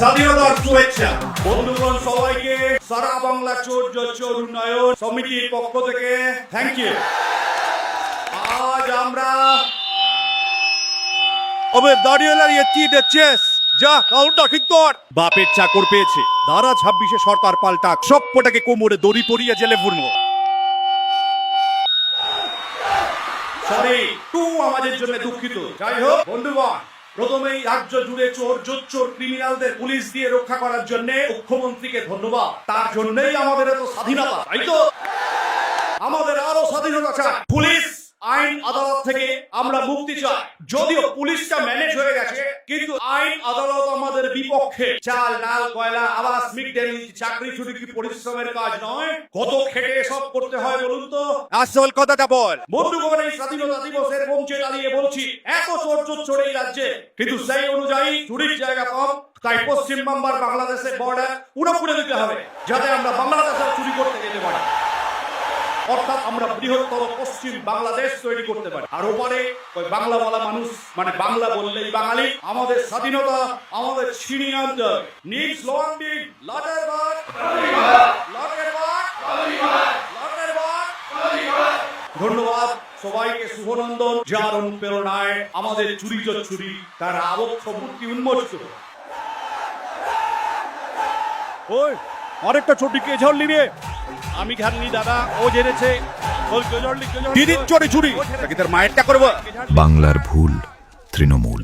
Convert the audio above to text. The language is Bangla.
স্বাধীনতার শুভেচ্ছা। বন্ধুগণ সবাইকে সারা বাংলা চোর চোর উন্নয়ন সমিতির পক্ষ থেকে থ্যাংক ইউ আজ আমরা অবে চিটে চেস যা কাউন্টার ঠিক কর। বাপের চাকর পেয়েছে। ধারা ছাব্বিশে সরকার পাল্টা সব কটাকে কোমরে দড়ি পরিয়ে জেলে ফুরবো সরি টু আমাদের জন্য দুঃখিত। যাই হোক বন্ধুগণ প্রথমেই রাজ্য জুড়ে চোর, জোচ্চোর, ক্রিমিনালদের পুলিশ দিয়ে রক্ষা করার জন্য মুখ্যমন্ত্রীকে ধন্যবাদ। তার জন্যই আমাদের এত স্বাধীনতা, তাই তো? আমাদের আরও স্বাধীনতা চাই। পুলিশ, আইন, আদালত থেকে আমরা মুক্তি চাই। যদিও পুলিশটা ম্যানেজ হয়ে গেছে কিন্তু আইন আদালত আমাদের বিপক্ষে। চাল ডাল কয়লা আবাস মিড ডে চাকরি শুধু কি পরিশ্রমের কাজ নয়? কত খেটে সব করতে হয় বলুন তো? আসল কথাটা বল। বন্ধুগণ এই স্বাধীনতা দিবসের পৌঁছে দাঁড়িয়ে বলছি এত চোর চোর এই রাজ্যে। কিন্তু সেই অনুযায়ী চুরির জায়গা কম তাই পশ্চিম বাংলার বাংলাদেশের বর্ডার পুরোপুরি দিতে হবে যাতে আমরা বাংলাদেশে চুরি করতে যেতে পারি। অর্থাৎ আমরা বৃহত্তর পশ্চিম বাংলাদেশ তৈরি করতে পারি। আর ওপারে ওই বাংলা বলা মানুষ মানে বাংলা বললেই বাঙালি, আমাদের স্বাধীনতা আমাদের ছিনিয়ে ধন্যবাদ সবাইকে, শুভনন্দন, যার অনুপ্রেরণায় আমাদের চুরি চুরি তার আবক্ষ মূর্তি উন্মোচিত ওই, আরেকটা ছোটি কে ঝরলি রে আমি ঘাটলি দাদা ও জেনেছে। দিদির চোরে চুরি তাকে তার মায়েরটা করব? বাংলার ভুল তৃণমূল।